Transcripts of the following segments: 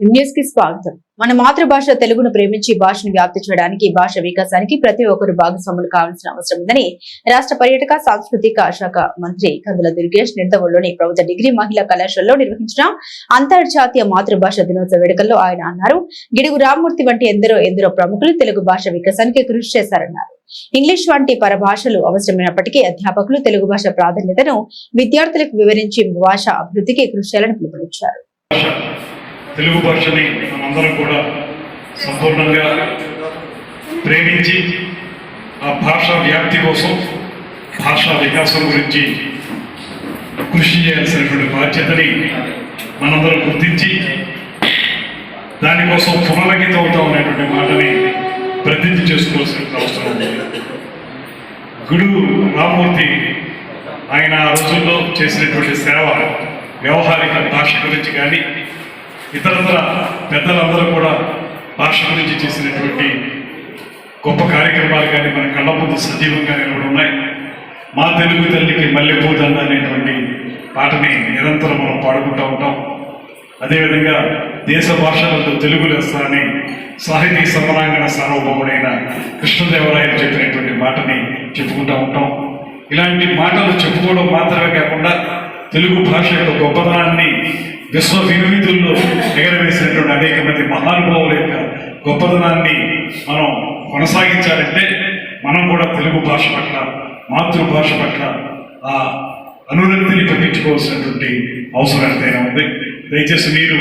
న్యూస్కి స్వాగతం. మన మాతృభాష తెలుగును ప్రేమించి భాషను వ్యాప్తి చేయడానికి భాష వికాసానికి ప్రతి ఒక్కరు భాగస్వాములు కావాల్సిన అవసరం ఉందని రాష్ట్ర పర్యాటక సాంస్కృతిక శాఖ మంత్రి కందుల దుర్గేష్ నిడదవోలులోని ప్రభుత్వ డిగ్రీ మహిళా కళాశాలలో నిర్వహించిన అంతర్జాతీయ మాతృభాష దినోత్సవ వేడుకల్లో ఆయన అన్నారు గిడుగు రామ్మూర్తి వంటి ఎందరో ఎందరో ప్రముఖులు తెలుగు భాష వికాసానికి కృషి చేశారన్నారు. ఇంగ్లీష్ వంటి పరభాషలు అవసరమైనప్పటికీ అధ్యాపకులు తెలుగు భాష ప్రాధాన్యతను విద్యార్థులకు వివరించి భాష అభివృద్ధికి కృషి చేయాలని పిలుపునిచ్చారు. తెలుగు భాషని మనందరం కూడా సంపూర్ణంగా ప్రేమించి ఆ భాష వ్యాప్తి కోసం భాషా వికాసం గురించి కృషి చేయాల్సినటువంటి బాధ్యతని మనందరం గుర్తించి దానికోసం పునరంకితం అవుతాం అనేటువంటి మాటని ప్రతిజ్ఞ చేసుకోవాల్సిన అవసరం ఉంది. గుడు రామూర్తి ఆయన ఆ రోజుల్లో చేసినటువంటి సేవ వ్యవహారిక భాష గురించి కానీ ఇతరతర పెద్దలందరూ కూడా భాష గురించి చేసినటువంటి గొప్ప కార్యక్రమాలు కానీ మన కళ్ళ ముందు సజీవంగా కూడా ఉన్నాయి. మా తెలుగు తల్లికి మల్లెపూదండ అనేటువంటి పాటని నిరంతరం మనం పాడుకుంటూ ఉంటాం. అదేవిధంగా దేశ భాషలలో తెలుగు లెస్స అని సాహితీ సమరాంగణ సార్వభౌముడైన కృష్ణదేవరాయలు చెప్పినటువంటి మాటని చెప్పుకుంటూ ఉంటాం. ఇలాంటి మాటలు చెప్పుకోవడం మాత్రమే కాకుండా తెలుగు భాష యొక్క గొప్పతనాన్ని విశ్వ వినువిధుల్లో ఎగరవేసినటువంటి అనేక మంది మహానుభావుల యొక్క గొప్పతనాన్ని మనం కొనసాగించాలంటే మనం కూడా తెలుగు భాష పట్ల మాతృభాష పట్ల ఆ అనురక్తిని పట్టించుకోవాల్సినటువంటి అవసరం ఎంతైనా ఉంది? దయచేసి మీరు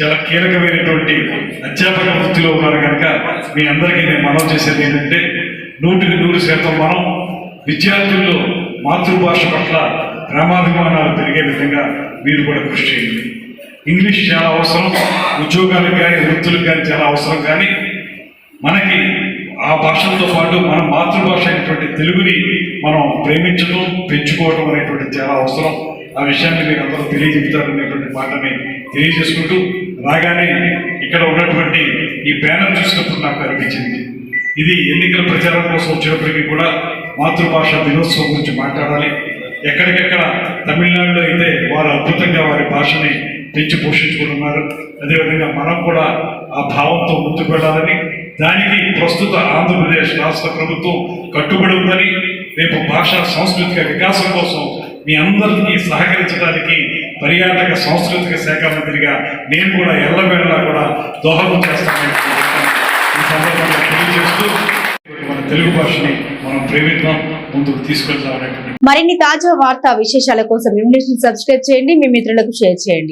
చాలా కీలకమైనటువంటి అధ్యాపక వృత్తిలో ఉన్నారు కనుక మీ అందరికీ నేను మనం చేసేది ఏంటంటే నూటికి నూరు శాతం మనం విద్యార్థుల్లో మాతృభాష పట్ల ప్రేమాభిమానాలు పెరిగే విధంగా మీరు కూడా కృషి చేయండి. ఇంగ్లీష్ చాలా అవసరం ఉద్యోగాలకు కానీ వృత్తులకు కానీ చాలా అవసరం. కానీ మనకి ఆ భాషలతో పాటు మన మాతృభాష అయినటువంటి తెలుగుని మనం ప్రేమించడం పెంచుకోవడం అనేటువంటి చాలా అవసరం. ఆ విషయాన్ని మీరు అందరూ తెలియజెప్తారనేటువంటి మాటని తెలియజేసుకుంటూ రాగానే ఇక్కడ ఉన్నటువంటి ఈ బ్యానర్ చూసినప్పుడు నాకు అనిపించింది. ఇది ఎన్నికల ప్రచారం కోసం వచ్చినప్పటికీ కూడా మాతృభాష దినోత్సవం గురించి మాట్లాడాలి. ఎక్కడికెక్కడ తమిళనాడులో అయితే వారు అద్భుతంగా వారి భాషని పెంచి పోషించుకుంటున్నారు. అదేవిధంగా మనం కూడా ఆ భావంతో ముందుకు వెళ్ళాలని దానికి ప్రస్తుత ఆంధ్రప్రదేశ్ రాష్ట్ర ప్రభుత్వం కట్టుబడి ఉందని రేపు భాషా సాంస్కృతిక వికాసం కోసం మీ అందరికీ సహకరించడానికి పర్యాటక సాంస్కృతిక శాఖ మంత్రిగా నేను కూడా ఎల్లవేళలా కూడా దోహదం చేస్తానని ఈ సందర్భంగా తెలియజేస్తూ మన తెలుగు భాషని మనం ప్రేమిద్దాం ముందుకు తీసుకెళ్తాం మరిన్ని తాజా వార్తా విశేషాల కోసం ఇంగ్లీష్ సబ్స్క్రైబ్ చేయండి మీ మిత్రులకు షేర్ చేయండి.